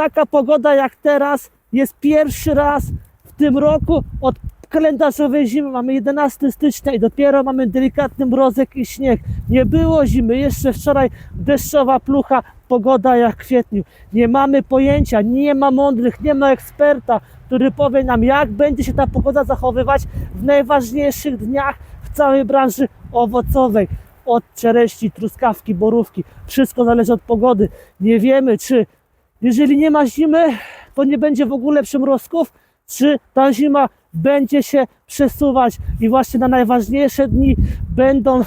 taka pogoda jak teraz jest pierwszy raz w tym roku od kalendarzowej zimy. Mamy 11 stycznia i dopiero mamy delikatny mrozek i śnieg. Nie było zimy, jeszcze wczoraj deszczowa plucha, pogoda jak w kwietniu. Nie mamy pojęcia, nie ma mądrych, nie ma eksperta, który powie nam, jak będzie się ta pogoda zachowywać w najważniejszych dniach w całej branży owocowej. Od czereści, truskawki, borówki. Wszystko zależy od pogody. Nie wiemy, czy jeżeli nie ma zimy, to nie będzie w ogóle przymrozków, czy ta zima będzie się przesuwać? I właśnie na najważniejsze dni będą e,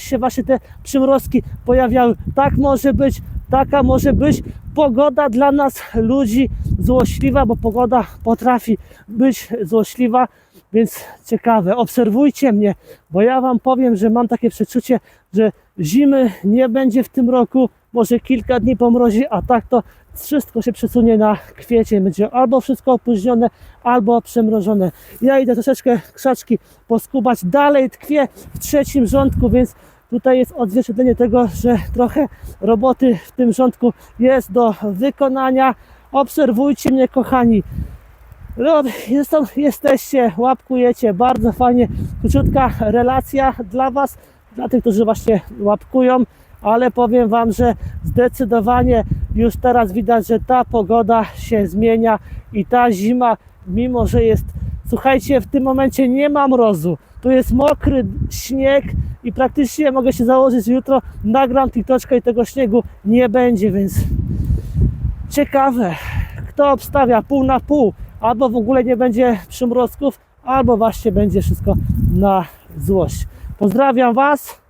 się właśnie te przymrozki pojawiały. Tak może być, taka może być pogoda dla nas ludzi złośliwa, bo pogoda potrafi być złośliwa, więc ciekawe, obserwujcie mnie, bo ja wam powiem, że mam takie przeczucie, że zimy nie będzie w tym roku, może kilka dni pomrozi, a tak to wszystko się przesunie na kwiecień, będzie albo wszystko opóźnione, albo przemrożone. Ja idę troszeczkę krzaczki poskubać, dalej tkwię w trzecim rządku, więc tutaj jest odzwierciedlenie tego, że trochę roboty w tym rządku jest do wykonania. Obserwujcie mnie, kochani. Jest, jesteście, łapkujecie, bardzo fajnie, króciutka relacja dla Was, dla tych, którzy właśnie łapkują, ale powiem Wam, że zdecydowanie już teraz widać, że ta pogoda się zmienia i ta zima, mimo że jest, słuchajcie, w tym momencie nie ma mrozu, tu jest mokry śnieg i praktycznie mogę się założyć, jutro nagram TikToczka i tego śniegu nie będzie, więc ciekawe, kto obstawia pół na pół, albo w ogóle nie będzie przymrozków, albo właśnie będzie wszystko na złość. Pozdrawiam Was,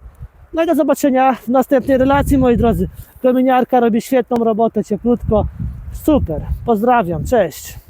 no i do zobaczenia w następnej relacji, moi drodzy. Kominiarka robi świetną robotę, cieplutko, super. Pozdrawiam, cześć.